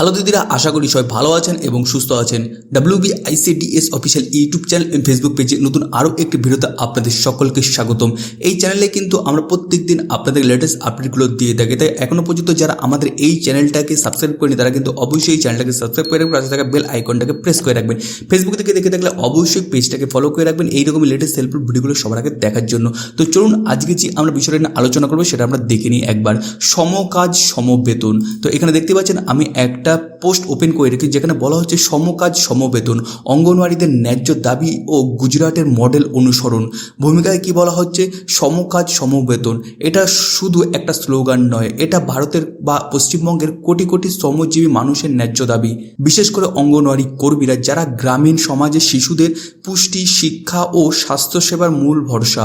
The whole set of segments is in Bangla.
হ্যালো দিদিরা, আশা করি সবাই ভালো আছেন এবং সুস্থ আছেন। WB ICDS official YouTube channel এবং ফেসবুক পেজে নতুন আরও একটি ভিডিওতে আপনাদের সকলকে স্বাগতম। এই চ্যানেলে কিন্তু আমরা প্রত্যেক দিন আপনাদের লেটেস্ট আপডেটগুলো দিয়ে থাকি। তাই এখনও পর্যন্ত যারা আমাদের এই চ্যানেলটাকে সাবস্ক্রাইব করেনি, তারা কিন্তু অবশ্যই চ্যানেলটাকে সাবস্ক্রাইব করে রাখবেন, পাশে থাকা বেল আইকনটাকে প্রেস করে রাখবেন। ফেসবুক থেকে দেখে থাকলে অবশ্যই পেজটাকে ফলো করে রাখবেন এইরকমই লেটেস্ট হেল্পফুল ভিডিওগুলো সবার আগে দেখার জন্য। তো চলুন, আজকে যে আমরা বিষয়টা নিয়ে আলোচনা করব, সেটা আমরা দেখে নিই একবার। সমকাজ সমবেতন। তো এখানে দেখতে পাচ্ছেন, আমি একটা পোস্ট ওপেন করে রেখেছি, যেখানে বলা হচ্ছে সমকাজ সমবেতন অঙ্গনওয়াড়িদের ন্যায্য দাবি ও গুজরাটের মডেল অনুসরণ। ভূমিকায় কি বলা হচ্ছে? সমকাজ সমবেতন এটা শুধু একটা স্লোগান নয়, এটা ভারতের বা পশ্চিমবঙ্গের কোটি কোটি শ্রমজীবী মানুষের ন্যায্য দাবি। বিশেষ করে অঙ্গনওয়াড়ি কর্মীরা, যারা গ্রামীণ সমাজে শিশুদের পুষ্টি, শিক্ষা ও স্বাস্থ্যসেবার মূল ভরসা,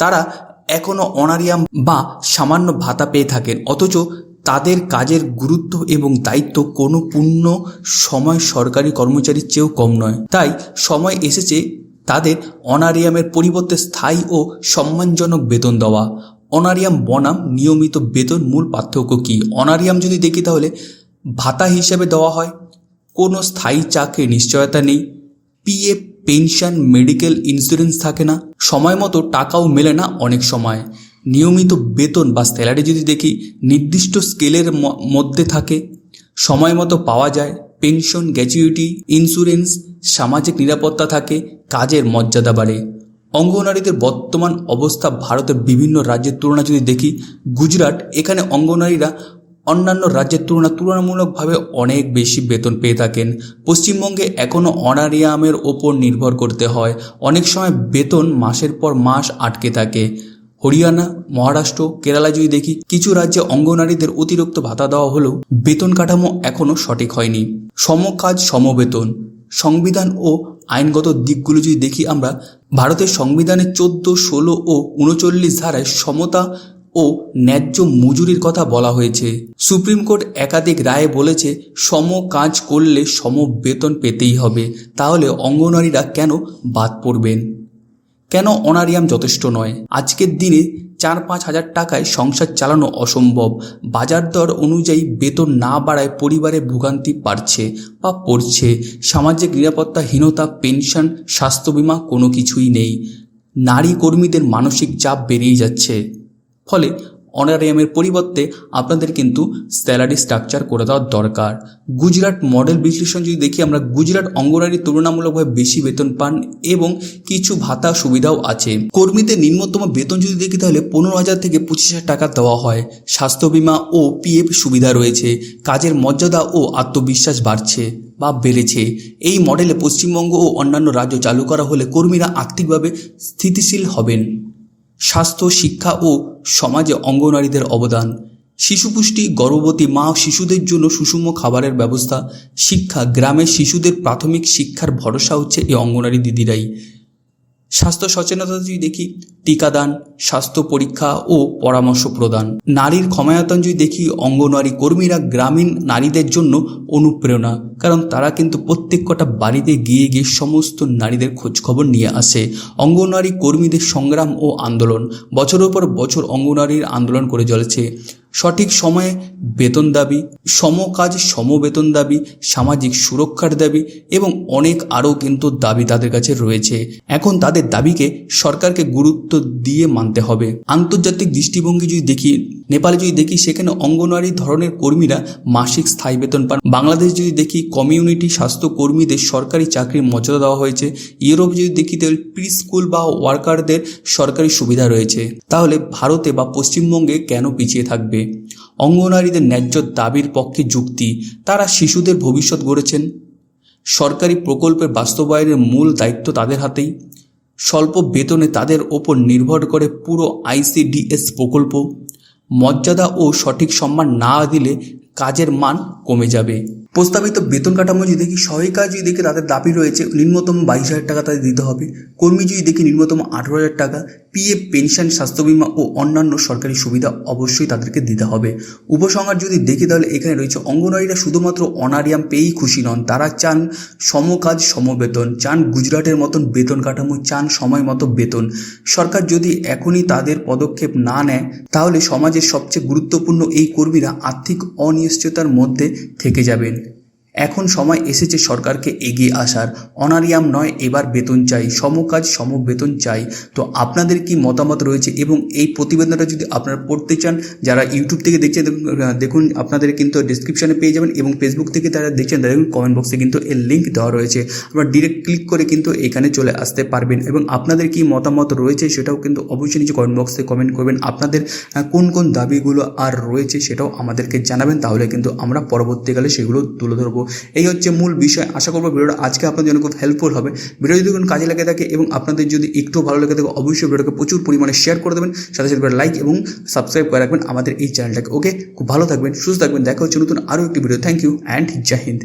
তারা এখনও অনারিয়াম বা সামান্য ভাতা পেয়ে থাকেন। অথচ তাদের কাজের গুরুত্ব এবং দায়িত্ব কোনো পূর্ণ সময় সরকারি কর্মচারীর চেয়েও কম নয়। তাই সময় এসেছে তাদের অনারিয়ামের পরিবর্তে স্থায়ী ও সম্মানজনক বেতন দেওয়া। অনারিয়াম বনাম নিয়মিত বেতন মূল পার্থক্য কী? অনারিয়াম যদি দেখি তাহলে ভাতা হিসেবে দেওয়া হয়। কোনো স্থায়ী চাকরির নিশ্চয়তা নেই। পিএফ পেনশন, মেডিকেল ইন্স্যুরেন্স থাকে না। সময় মতো টাকাও মেলে না অনেক সময়। নিয়মিত বেতন বা স্যালারি যদি দেখি, নির্দিষ্ট স্কেলের মধ্যে থাকে, সময় মতো পাওয়া যায়, পেনশন গ্র্যাচুইটি ইন্স্যুরেন্স, সামাজিক নিরাপত্তা থাকে, কাজের মর্যাদা বাড়ে। অঙ্গনারীদের বর্তমান অবস্থা ভারতের বিভিন্ন রাজ্যের তুলনা যদি দেখি, গুজরাট, এখানে অঙ্গনারীরা অন্যান্য রাজ্যের তুলনা, তুলনামূলকভাবে অনেক বেশি বেতন পেয়ে থাকেন। পশ্চিমবঙ্গে এখনও অনারিয়ামের ওপর নির্ভর করতে হয়। অনেক সময় বেতন মাসের পর মাস আটকে থাকে। হরিয়ানা, মহারাষ্ট্র, কেরালা যদি দেখি, কিছু রাজ্যে অঙ্গনারীদের অতিরিক্ত ভাতা দেওয়া হলেও বেতন কাঠামো এখনও সঠিক হয়নি। সমকাজ সমবেতন। সংবিধান ও আইনগত দিকগুলো যদি দেখি আমরা, ভারতের সংবিধানের চোদ্দ, ষোলো ও উনচল্লিশ ধারায় সমতা ও ন্যায্য মজুরির কথা বলা হয়েছে। সুপ্রিম কোর্ট একাধিক রায়ে বলেছে সম কাজ করলে সম বেতন পেতেই হবে। তাহলে অঙ্গনারীরা কেন বাদ পড়বেন? কেন অনারিয়াম যথেষ্ট নয়? আজকের দিনে চার পাঁচ হাজার টাকায় সংসার চালানো অসম্ভব। বাজার দর অনুযায়ী বেতন না বাড়ায় পরিবারে ভোগান্তি বাড়ছে বা পড়ছে। সামাজিক নিরাপত্তাহীনতা, পেনশন, স্বাস্থ্য বিমা কোনো কিছুই নেই। নারী কর্মীদের মানসিক চাপ বেরিয়ে যাচ্ছে। ফলে অনারিয়ামের পরিবর্তে আপনাদের কিন্তু স্যালারি স্ট্রাকচার করে দেওয়ার দরকার। গুজরাট মডেল বিশ্লেষণ যদি দেখি, আমরা গুজরাট অঙ্গনারী তুলনামূলকভাবে বেশি বেতন পান এবং কিছু ভাতা সুবিধাও আছে। কর্মীদের নিম্নতম বেতন যদি দেখি, তাহলে পনেরো হাজার থেকে পঁচিশ হাজার টাকা দেওয়া হয়। স্বাস্থ্য বিমা ও পিএফ সুবিধা রয়েছে। কাজের মর্যাদা ও আত্মবিশ্বাস বাড়ছে বা বেড়েছে। এই মডেলে পশ্চিমবঙ্গ ও অন্যান্য রাজ্য চালু করা হলে কর্মীরা আর্থিকভাবে স্থিতিশীল হবেন। স্বাস্থ্য, শিক্ষা ও সমাজে অঙ্গনারীদের অবদান। শিশু পুষ্টি গর্ভবতী মা ও শিশুদের জন্য সুষম খাবারের ব্যবস্থা। শিক্ষা, গ্রামের শিশুদের প্রাথমিক শিক্ষার ভরসা হচ্ছে এই অঙ্গনারী দিদিরাই। স্বাস্থ্য সচেতনতা যদি দেখি টিকাদান, স্বাস্থ্য পরীক্ষা ও পরামর্শ প্রদান। নারীর ক্ষমায়তন যদি দেখি অঙ্গনওয়াড়ি কর্মীরা গ্রামীণ নারীদের জন্য অনুপ্রেরণা, কারণ তারা কিন্তু প্রত্যেক কটা বাড়িতে গিয়ে গিয়ে সমস্ত নারীদের খোঁজখবর নিয়ে আসে। অঙ্গনওয়াড়ি কর্মীদের সংগ্রাম ও আন্দোলন, বছরের পর বছর অঙ্গনওয়াড়ির আন্দোলন করে চলেছে। সঠিক সময়ে বেতন দাবি সমকাজ সমবেতন দাবি, সামাজিক সুরক্ষার দাবি এবং অনেক আরও কিন্তু দাবি তাদের কাছে রয়েছে। এখন তাদের দাবিকে সরকারকে গুরুত্ব দিয়ে মানতে হবে। আন্তর্জাতিক দৃষ্টিভঙ্গি যদি দেখি, নেপালে যদি দেখি, সেখানে অঙ্গনওয়াড়ি ধরনের কর্মীরা মাসিক স্থায়ী বেতন পান। বাংলাদেশ যদি দেখি, কমিউনিটি স্বাস্থ্য কর্মীদের সরকারি চাকরির মর্যাদা দেওয়া হয়েছে। ইউরোপ যদি দেখি, তাহলে প্রি স্কুল বা ওয়ার্কারদের সরকারি সুবিধা রয়েছে। তাহলে ভারতে বা পশ্চিমবঙ্গে কেন পিছিয়ে থাকবে? অঙ্গনারীদের ন্যায্য দাবির পক্ষে যুক্তি। তারা শিশুদের ভবিষ্যৎ গড়েছেন। সরকারি প্রকল্পের বাস্তবায়নের মূল দায়িত্ব তাদের হাতেই। স্বল্প বেতনে তাদের ওপর নির্ভর করে পুরো আইসিডিএস প্রকল্প। মর্যাদা ও সঠিক সম্মান না দিলে কাজের মান কমে যাবে। প্রস্তাবিত বেতন কাঠামো যদি দেখি, সহায়িকা যদি দেখি তাদের দাবি রয়েছে, নিম্নতম বাইশ হাজার টাকা তাদের দিতে হবে। কর্মী যদি দেখি, নিম্নতম আঠেরো হাজার টাকা। পিএফ পেনশন, স্বাস্থ্য বিমা ও অন্যান্য সরকারি সুবিধা অবশ্যই তাদেরকে দিতে হবে। উপসংহার যদি দেখি তাহলে এখানে রয়েছে, অঙ্গনওয়াড়িরা শুধুমাত্র অনারিয়াম পেয়েই খুশি নন। তারা চান সমকাজ, সমবেতন, চান গুজরাটের মতন বেতন কাঠামো, চান সময় মতো বেতন। সরকার যদি এখনই তাদের পদক্ষেপ না নেয়, তাহলে সমাজের সবচেয়ে গুরুত্বপূর্ণ এই কর্মীরা আর্থিক অনিশ্চয়তার মধ্যে থেকে যাবেন। এখন সময় এসেছে সরকারকে এগিয়ে আসার। অনারিয়াম নয় এবার বেতন চাই। সমকাজ সম বেতন চাই। তো আপনাদের কি মতামত রয়েছে? এবং এই প্রতিবেদনটা যদি আপনারা পড়তে চান যারা ইউটিউব থেকে দেখছেন দেখুন, আপনাদের কিন্তু ডিসক্রিপশনে পেয়ে যাবেন এবং ফেসবুক থেকে তারা দেখছেন দেখুন কমেন্ট বক্সে কিন্তু এর লিঙ্ক দেওয়া রয়েছে। আপনারা ডিরেক্ট ক্লিক করে কিন্তু এখানে চলে আসতে পারবেন। এবং আপনাদের কি মতামত রয়েছে সেটাও কিন্তু অবশ্যই নিচে কমেন্ট বক্সে কমেন্ট করবেন। আপনাদের কোন কোন দাবিগুলো আর রয়েছে সেটাও আমাদেরকে জানাবেন। তাহলে কিন্তু আমরা পরবর্তীকালে সেগুলো তুলে ধরবো। এই হচ্ছে মূল বিষয়। আশা করব ভিডিওটা আজকে আপনাদের জন্য খুব হেল্পফুল হবে। ভিডিও যদি কোনো কাজে লাগে থাকে এবং আপনাদের যদি একটু ভালো লাগে থাকে, অবশ্যই ভিডিওকে প্রচুর পরিমাণে শেয়ার করে দেবেন। সাথে সাথে লাইক এবং সাবস্ক্রাইব করে রাখবেন আমাদের এই চ্যানেলটাকে ওকে খুব ভালো থাকবেন, সুস্থ থাকবেন। দেখা হচ্ছে নতুন আরও একটি video thank you and Jai Hind